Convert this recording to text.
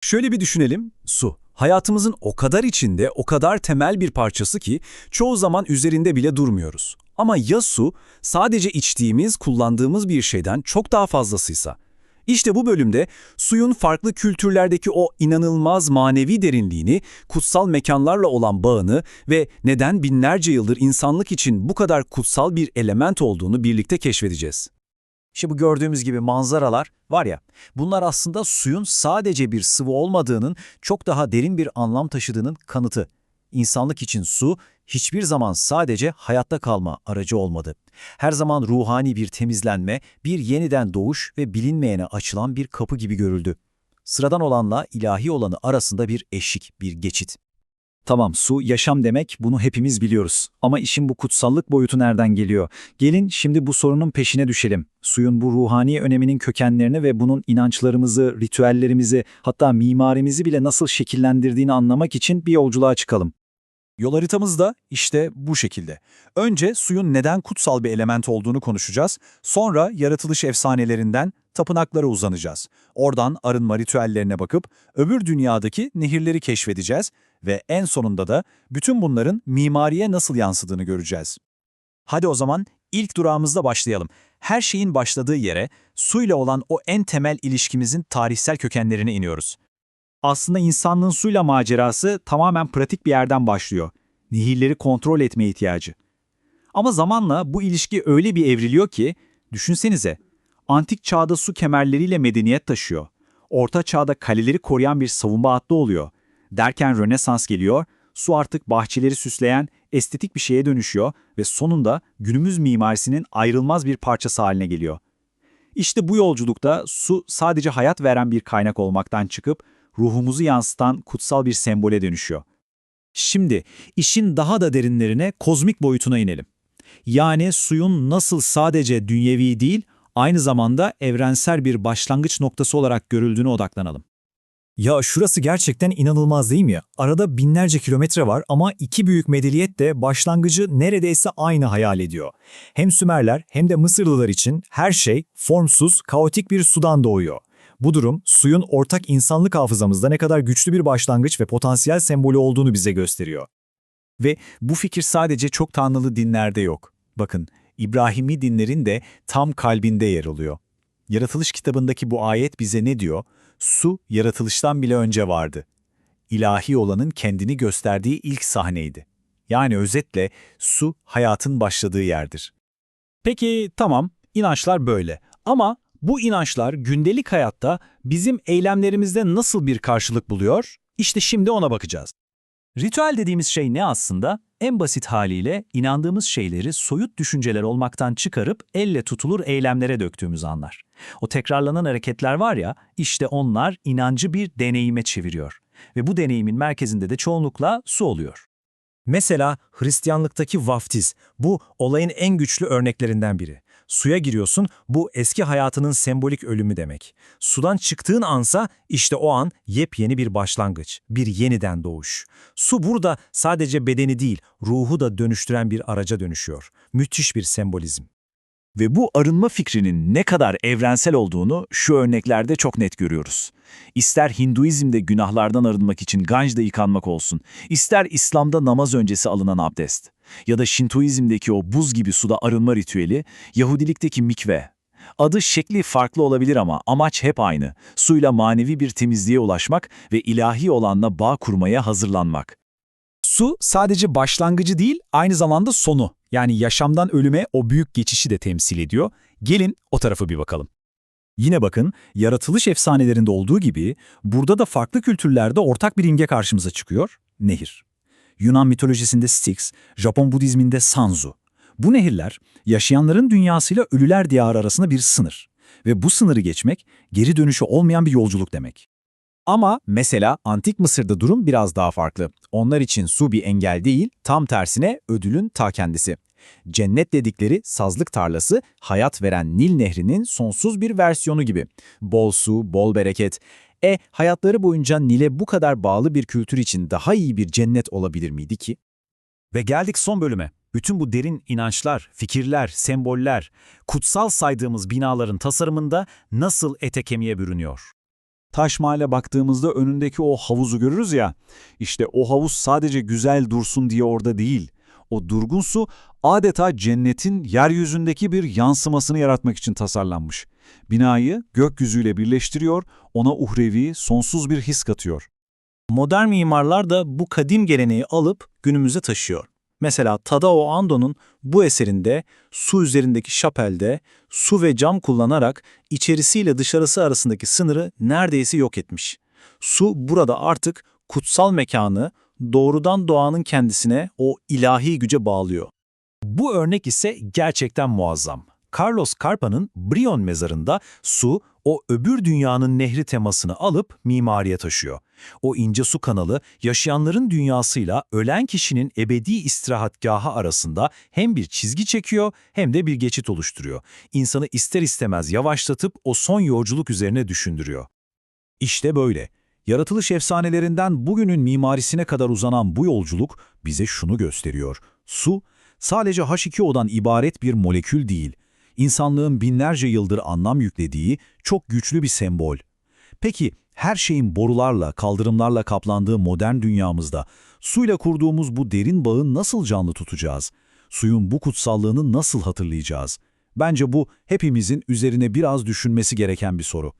Şöyle bir düşünelim, su. Hayatımızın o kadar içinde, o kadar temel bir parçası ki çoğu zaman üzerinde bile durmuyoruz. Ama ya su, sadece içtiğimiz, kullandığımız bir şeyden çok daha fazlasıysa? İşte bu bölümde suyun farklı kültürlerdeki o inanılmaz manevi derinliğini, kutsal mekanlarla olan bağını ve neden binlerce yıldır insanlık için bu kadar kutsal bir element olduğunu birlikte keşfedeceğiz. İşte bu gördüğümüz gibi manzaralar var ya, bunlar aslında suyun sadece bir sıvı olmadığının, çok daha derin bir anlam taşıdığının kanıtı. İnsanlık için su hiçbir zaman sadece hayatta kalma aracı olmadı. Her zaman ruhani bir temizlenme, bir yeniden doğuş ve bilinmeyene açılan bir kapı gibi görüldü. Sıradan olanla ilahi olanı arasında bir eşik, bir geçit. Tamam, su yaşam demek, bunu hepimiz biliyoruz. Ama işin bu kutsallık boyutu nereden geliyor? Gelin şimdi bu sorunun peşine düşelim. Suyun bu ruhani öneminin kökenlerini ve bunun inançlarımızı, ritüellerimizi, hatta mimarimizi bile nasıl şekillendirdiğini anlamak için bir yolculuğa çıkalım. Yol haritamız da işte bu şekilde. Önce suyun neden kutsal bir element olduğunu konuşacağız. Sonra yaratılış efsanelerinden tapınaklara uzanacağız. Oradan arınma ritüellerine bakıp öbür dünyadaki nehirleri keşfedeceğiz ve en sonunda da bütün bunların mimariye nasıl yansıdığını göreceğiz. Hadi o zaman ilk durağımızda başlayalım. Her şeyin başladığı yere suyla olan o en temel ilişkimizin tarihsel kökenlerine iniyoruz. Aslında insanlığın suyla macerası tamamen pratik bir yerden başlıyor. Nehirleri kontrol etme ihtiyacı. Ama zamanla bu ilişki öyle bir evriliyor ki, düşünsenize, antik çağda su kemerleriyle medeniyet taşıyor. Orta çağda kaleleri koruyan bir savunma hattı oluyor. Derken Rönesans geliyor, su artık bahçeleri süsleyen estetik bir şeye dönüşüyor ve sonunda günümüz mimarisinin ayrılmaz bir parçası haline geliyor. İşte bu yolculukta su sadece hayat veren bir kaynak olmaktan çıkıp ruhumuzu yansıtan kutsal bir sembole dönüşüyor. Şimdi işin daha da derinlerine, kozmik boyutuna inelim. Yani suyun nasıl sadece dünyevi değil, aynı zamanda evrensel bir başlangıç noktası olarak görüldüğüne odaklanalım. Ya şurası gerçekten inanılmaz değil mi? Arada binlerce kilometre var ama iki büyük medeniyet de başlangıcı neredeyse aynı hayal ediyor. Hem Sümerler hem de Mısırlılar için her şey formsuz, kaotik bir sudan doğuyor. Bu durum suyun ortak insanlık hafızamızda ne kadar güçlü bir başlangıç ve potansiyel sembolü olduğunu bize gösteriyor. Ve bu fikir sadece çok tanrılı dinlerde yok. Bakın, İbrahimi dinlerin de tam kalbinde yer alıyor. Yaratılış kitabındaki bu ayet bize ne diyor? Su yaratılıştan bile önce vardı. İlahi olanın kendini gösterdiği ilk sahneydi. Yani özetle su hayatın başladığı yerdir. Peki tamam, inançlar böyle. Ama bu inançlar gündelik hayatta bizim eylemlerimizde nasıl bir karşılık buluyor? İşte şimdi ona bakacağız. Ritüel dediğimiz şey ne aslında? En basit haliyle inandığımız şeyleri soyut düşünceler olmaktan çıkarıp elle tutulur eylemlere döktüğümüz anlar. O tekrarlanan hareketler var ya, işte onlar inancı bir deneyime çeviriyor. Ve bu deneyimin merkezinde de çoğunlukla su oluyor. Mesela Hristiyanlıktaki vaftiz, bu olayın en güçlü örneklerinden biri. Suya giriyorsun, bu eski hayatının sembolik ölümü demek. Sudan çıktığın ansa işte o an yepyeni bir başlangıç, bir yeniden doğuş. Su burada sadece bedeni değil, ruhu da dönüştüren bir araca dönüşüyor. Müthiş bir sembolizm. Ve bu arınma fikrinin ne kadar evrensel olduğunu şu örneklerde çok net görüyoruz. İster Hinduizm'de günahlardan arınmak için Ganj'da yıkanmak olsun, ister İslam'da namaz öncesi alınan abdest ya da Şintoizm'deki o buz gibi suda arınma ritüeli, Yahudilikteki mikve. Adı şekli farklı olabilir ama amaç hep aynı. Suyla manevi bir temizliğe ulaşmak ve ilahi olanla bağ kurmaya hazırlanmak. Su sadece başlangıcı değil, aynı zamanda sonu. Yani yaşamdan ölüme o büyük geçişi de temsil ediyor. Gelin o tarafa bir bakalım. Yine bakın, yaratılış efsanelerinde olduğu gibi burada da farklı kültürlerde ortak bir imge karşımıza çıkıyor, nehir. Yunan mitolojisinde Styx, Japon Budizminde Sanzu. Bu nehirler, yaşayanların dünyasıyla ölüler diyarı arasında bir sınır. Ve bu sınırı geçmek, geri dönüşü olmayan bir yolculuk demek. Ama mesela Antik Mısır'da durum biraz daha farklı. Onlar için su bir engel değil, tam tersine ödülün ta kendisi. Cennet dedikleri sazlık tarlası, hayat veren Nil Nehri'nin sonsuz bir versiyonu gibi. Bol su, bol bereket. E, hayatları boyunca Nil'e bu kadar bağlı bir kültür için daha iyi bir cennet olabilir miydi ki? Ve geldik son bölüme. Bütün bu derin inançlar, fikirler, semboller, kutsal saydığımız binaların tasarımında nasıl ete kemiğe bürünüyor? Taş Mahall'e baktığımızda önündeki o havuzu görürüz ya, işte o havuz sadece güzel dursun diye orada değil. O durgun su adeta cennetin yeryüzündeki bir yansımasını yaratmak için tasarlanmış. Binayı gökyüzüyle birleştiriyor, ona uhrevi, sonsuz bir his katıyor. Modern mimarlar da bu kadim geleneği alıp günümüze taşıyor. Mesela Tadao Ando'nun bu eserinde su üzerindeki şapelde su ve cam kullanarak içerisiyle dışarısı arasındaki sınırı neredeyse yok etmiş. Su burada artık kutsal mekanı doğrudan doğanın kendisine o ilahi güce bağlıyor. Bu örnek ise gerçekten muazzam. Carlos Carpa'nın Brion mezarında su, o öbür dünyanın nehri temasını alıp mimariye taşıyor. O ince su kanalı, yaşayanların dünyasıyla ölen kişinin ebedi istirahatgahı arasında hem bir çizgi çekiyor hem de bir geçit oluşturuyor. İnsanı ister istemez yavaşlatıp o son yolculuk üzerine düşündürüyor. İşte böyle. Yaratılış efsanelerinden bugünün mimarisine kadar uzanan bu yolculuk bize şunu gösteriyor. Su, sadece H2O'dan ibaret bir molekül değil, insanlığın binlerce yıldır anlam yüklediği çok güçlü bir sembol. Peki her şeyin borularla, kaldırımlarla kaplandığı modern dünyamızda suyla kurduğumuz bu derin bağı nasıl canlı tutacağız? Suyun bu kutsallığını nasıl hatırlayacağız? Bence bu hepimizin üzerine biraz düşünmesi gereken bir soru.